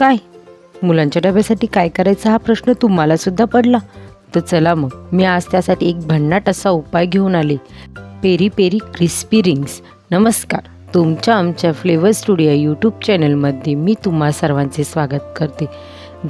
काय? मुलांच्या डब्यासाठी काय करायचा हा प्रश्न तुम्हाला सुद्धा पडला. तर चला मग मी आज त्यासाठी एक भन्नाट असा उपाय घेऊन आले. Peri peri crispy rings. नमस्कार. तुमच्या आमच्या फ्लेवर स्टुडिओ यूट्यूब चॅनलमध्ये मी तुम्हा सर्वांचे स्वागत करते.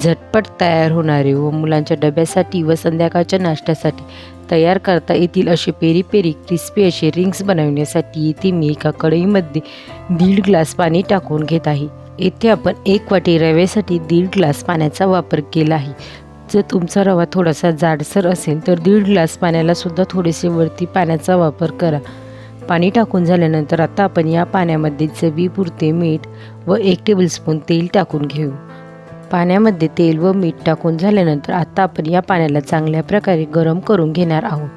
झटपट तयार होणारे व मुलांच्या डब्यासाठी व संध्याकाळच्या नाश्त्यासाठी तयार करता येतील असे पेरी पेरी क्रिस्पी असे रिंग्स बनवण्यासाठी इथे मी एका कढईमध्ये दीड ग्लास पाणी टाकून घेत आहे. येथे आपण एक वाटी रव्यासाठी दीड ग्लास पाण्याचा वापर केला आहे. जर तुमचा रवा थोडासा जाडसर असेल तर दीड ग्लास पाण्यालासुद्धा थोडेसे वरती पाण्याचा वापर करा. पाणी टाकून झाल्यानंतर आता आपण या पाण्यामध्ये चवीपुरते मीठ व एक टेबलस्पून तेल टाकून घेऊ. पाण्यामध्ये तेल व मीठ टाकून झाल्यानंतर आता आपण या पाण्याला चांगल्या प्रकारे गरम करून घेणार आहोत.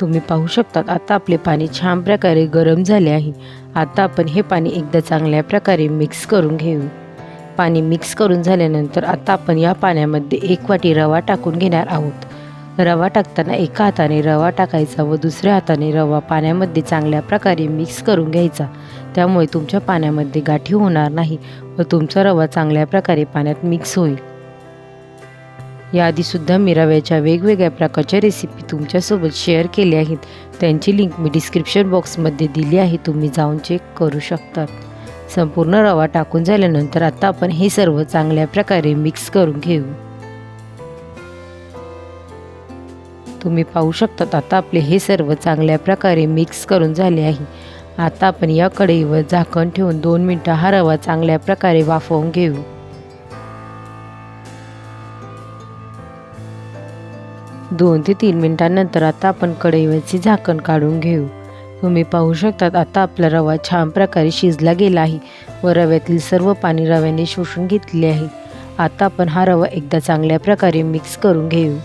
तुम्ही पाहू शकतात आता आपले पाणी छान प्रकारे गरम झाले आहे. आता आपण हे पाणी एकदा चांगल्या प्रकारे मिक्स करून घेऊ. पाणी मिक्स करून झाल्यानंतर आता आपण या पाण्यामध्ये एक वाटी रवा टाकून घेणार आहोत. रवा टाकताना एका हाताने रवा टाकायचा व दुसऱ्या हाताने रवा पाण्यामध्ये चांगल्या प्रकारे मिक्स करून घ्यायचा. त्यामुळे तुमच्या पाण्यामध्ये गाठी होणार नाही व तुमचा रवा चांगल्या प्रकारे पाण्यात मिक्स होईल. याआधीसुद्धा मी रव्याच्या वेगवेगळ्या प्रकारच्या रेसिपी तुमच्यासोबत शेअर केल्या आहेत. त्यांची लिंक मी डिस्क्रिप्शन बॉक्समध्ये दिली आहे. तुम्ही जाऊन चेक करू शकतात. संपूर्ण रवा टाकून झाल्यानंतर आता आपण हे सर्व चांगल्या प्रकारे मिक्स करून घेऊ. तुम्ही पाहू शकतात आता आपले हे सर्व चांगल्या प्रकारे मिक्स करून झाले आहे. आता आपण या कढईवर झाकण ठेवून दोन मिनटं हा रवा चांगल्या प्रकारे वाफवून घेऊ. दोन ते तीन मिनिटांनंतर आता आपण कढईवरचे झाकण काढून घेऊ. तुम्ही पाहू शकतात आता आपला रवा छान प्रकारे शिजला गेला आहे व रव्यातील सर्व पाणी रव्याने शोषून घेतले आहे. आता आपण हा रवा एकदा चांगल्या प्रकारे मिक्स करून घेऊ.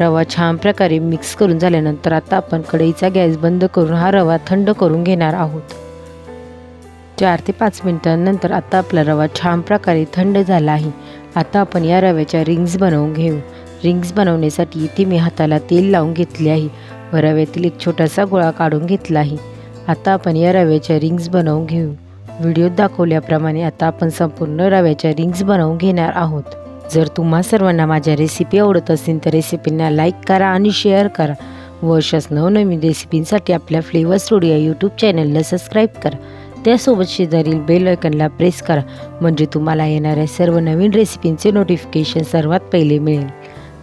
रवा छान प्रकारे मिक्स करून झाल्यानंतर आता आपण कढईचा गॅस बंद करून हा रवा थंड करून घेणार आहोत. चार ते पाच मिनिटांनंतर आता आपला रवा छान प्रकारे थंड झाला आहे. आता आपण या रव्याच्या रिंग्स बनवून घेऊ. रिंग्स बनवण्यासाठी इथे मी हाताला तेल लावून घेतले आहे. व रव्यातील एक छोटासा गोळा काढून घेतला आहे. आता आपण या रव्याच्या रिंग्स बनवून घेऊ. व्हिडिओत दाखवल्याप्रमाणे आता आपण संपूर्ण रव्याच्या रिंग्स बनवून घेणार आहोत. जर तुम्हा सर्वांना माझ्या रेसिपी आवडत असेल तर रेसिपींना लाईक करा आणि शेअर करा. व अशाच नवनवीन रेसिपींसाठी आपल्या फ्लेवर स्टुडिओ यूट्यूब चॅनलला सबस्क्राईब करा. त्यासोबत शेजारील बेल आयकनला प्रेस करा. म्हणजे तुम्हाला येणाऱ्या सर्व नवीन रेसिपींचे नोटिफिकेशन सर्वात पहिले मिळेल.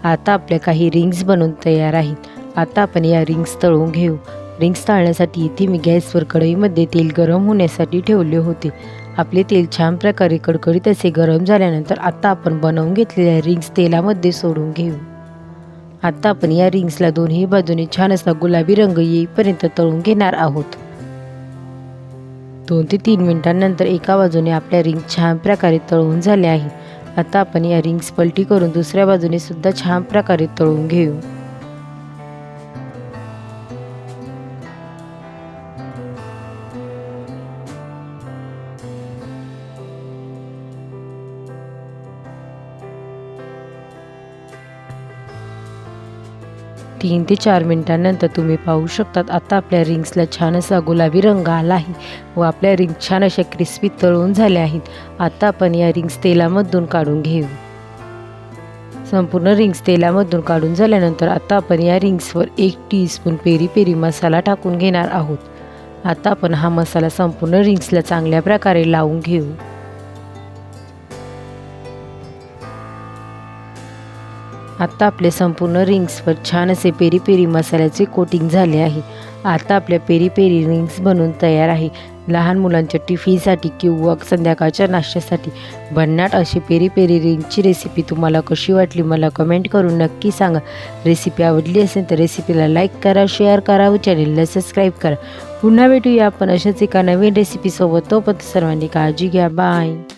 आता आपल्या काही रिंग्स बनवून तयार आहेत. आता आपण या रिंग्स तळून घेऊ. रिंग्स तळण्यासाठी इथे मी गॅसवर कढईमध्ये तेल गरम होण्यासाठी ठेवले होते. आपले तेल छान प्रकारे कडकडीत असे गरम झाल्यानंतर आता आपण बनवून घेतलेल्या रिंग्स तेलामध्ये सोडून घेऊ. आता आपण या रिंग्सला दोन्ही बाजूने छान असा गुलाबी रंग येईपर्यंत तळून घेणार आहोत. दोन ते तीन मिनिटांनंतर एका बाजूने आपल्या रिंग छान प्रकारे तळून झाल्या आहे आता आपण या रिंग्स पलटी करून दुसऱ्या बाजूने सुद्धा छान प्रकारे तळून घेऊ. तीन ते चार मिनिटांनंतर तुम्ही पाहू शकतात. आता आपल्या रिंग्सला छान असा गुलाबी रंग आला आहे व आपल्या रिंग छान अशा क्रिस्पी तळून झाल्या आहेत. आता आपण या रिंग्स तेलामधून काढून घेऊ. संपूर्ण रिंग्स तेलामधून काढून झाल्यानंतर आता आपण या रिंग्सवर एक टीस्पून पेरी पेरी मसाला टाकून घेणार आहोत. आता आपण हा मसाला संपूर्ण रिंग्सला चांगल्या प्रकारे लावून घेऊ. आत्ता आपले संपूर्ण रिंग्सवर छान असे पेरी पेरी मसाल्याचे कोटिंग झाले आहे. आता आपल्या पेरी पेरी रिंग्स बनून तयार आहे. लहान मुलांच्या टिफिनसाठी किंवा संध्याकाळच्या नाश्त्यासाठी. भन्नाट अशी पेरी पेरी रिंगची रेसिपी तुम्हाला कशी वाटली मला कमेंट करून नक्की सांगा. रेसिपी आवडली असेल तर रेसिपीला लाईक करा शेअर करा व चॅनेलला सबस्क्राईब करा. पुन्हा भेटूया आपण अशाच एका नवीन रेसिपीसोबत. तोपर्यंत सर्वांनी काळजी घ्या. बाय.